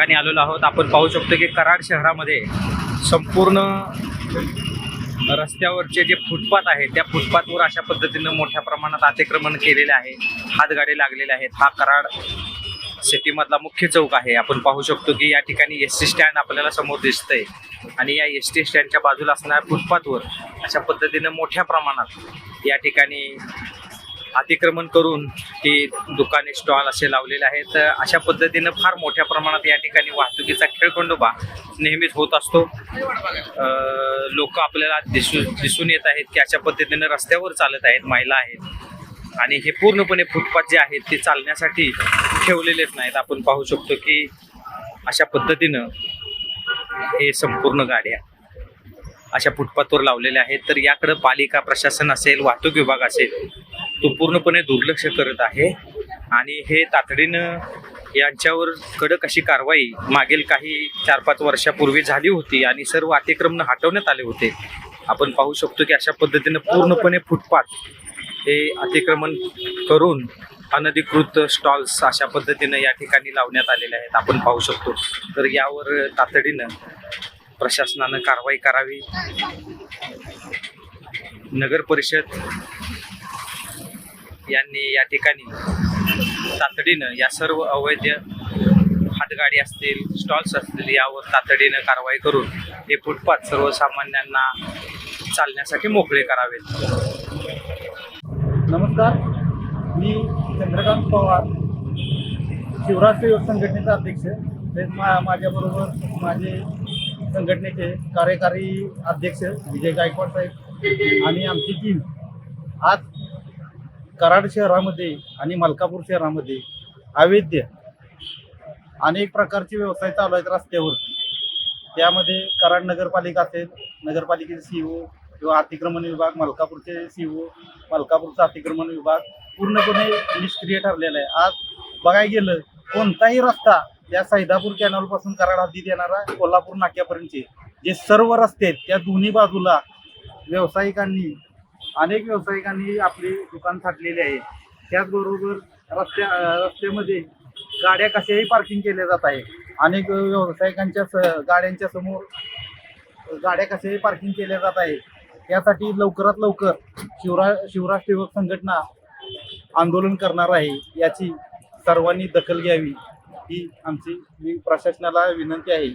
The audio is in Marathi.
ठिकाणी आलेलो आहोत. आपण पाहू शकतो की कराड शहरामध्ये संपूर्ण रस्त्यावरचे जे फुटपाथ आहेत त्या फुटपाथवर अशा पद्धतीनं मोठ्या प्रमाणात अतिक्रमण केलेले आहे. हातगाडे लागलेले आहेत. हा कराड सिटीमधला मुख्य चौक आहे. आपण पाहू शकतो की या ठिकाणी एस टी स्टँड आपल्याला समोर दिसतंय. आणि या एस टी स्टँडच्या बाजूला असणाऱ्या फुटपाथवर अशा पद्धतीनं मोठ्या प्रमाणात या ठिकाणी अतिक्रमण करून ती दुकाने स्टॉल असे लावलेले आहेत. अशा पद्धतीनं फार मोठ्या प्रमाणात या ठिकाणी वाहतुकीचा खेळखंडोबा नेहमीच होत असतो. लोक आपल्याला दिसू दिसून येत आहेत की अशा पद्धतीनं रस्त्यावर चालत आहेत महिला आहेत. आणि हे पूर्णपणे फुटपाथ जे आहेत ते चालण्यासाठी ठेवलेलेच नाहीत. आपण पाहू शकतो की अशा पद्धतीनं हे संपूर्ण गाड्या अशा फुटपाथवर लावलेल्या आहेत. तर याकडं पालिका प्रशासन असेल वाहतूक विभाग असेल तो पूर्णपणे दुर्लक्ष करत आहे. आणि हे तातडीनं यांच्यावर कडक अशी कारवाई मागील काही चार पाच वर्षापूर्वी झाली होती आणि सर्व अतिक्रमण हटवण्यात आले होते. आपण पाहू शकतो की अशा पद्धतीनं पूर्णपणे फुटपाथ हे अतिक्रमण करून अनधिकृत स्टॉल्स अशा पद्धतीनं या ठिकाणी लावण्यात आलेले आहेत. आपण पाहू शकतो. तर यावर तातडीनं प्रशासनानं कारवाई करावी. नगर परिषद यांनी या ठिकाणी तातडीनं या सर्व अवैध हातगाडी असतील स्टॉल्स असतील यावर तातडीनं कारवाई करून हे फुटपाथ सर्वसामान्यांना चालण्यासाठी मोकळे करावेत. नमस्कार. मी चंद्रकांत पवार शिवराष्ट्र युवक संघटनेचा अध्यक्ष. तेच मा माझ्याबरोबर माझे संघटनेचे कार्यकारी अध्यक्ष विजय गायकवाड साहेब आणि आमची टीम आज कराड शहरामध्ये आणि मलकापूर शहरामध्ये अवैध अनेक प्रकारचे व्यवसाय चालू आहेत रस्त्यावरती. त्यामध्ये कराड नगरपालिका असेल नगरपालिकेचे सी ओ किंवा अतिक्रमण विभाग मलकापूरचे सी ओ मलकापूरचा अतिक्रमण विभाग पूर्णपणे निष्क्रिय ठरलेला आहे. आज बघायला गेलं कोणताही रस्ता या सैदापूर कॅनॉलपासून कराड हद्दीत येणारा कोल्हापूर नाक्यापर्यंतचे जे सर्व रस्ते आहेत त्या दोन्ही बाजूला व्यावसायिकांनी अनेक व्यावसायिकांनी आपली दुकान थाटलेली आहे. त्याचबरोबर रस्त्या रस्त्यामध्ये गाड्या कशाही पार्किंग केल्या जात आहे अनेक व्यावसायिकांच्या स गाड्यांच्या समोर गाड्या कशाही पार्किंग केल्या जात आहे यासाठी लवकरात लवकर शिवरा शिवराष्ट्र युवक संघटना आंदोलन करणार आहे याची सर्वांनी दखल घ्यावी ही आमची प्रशासनाला विनंती आहे.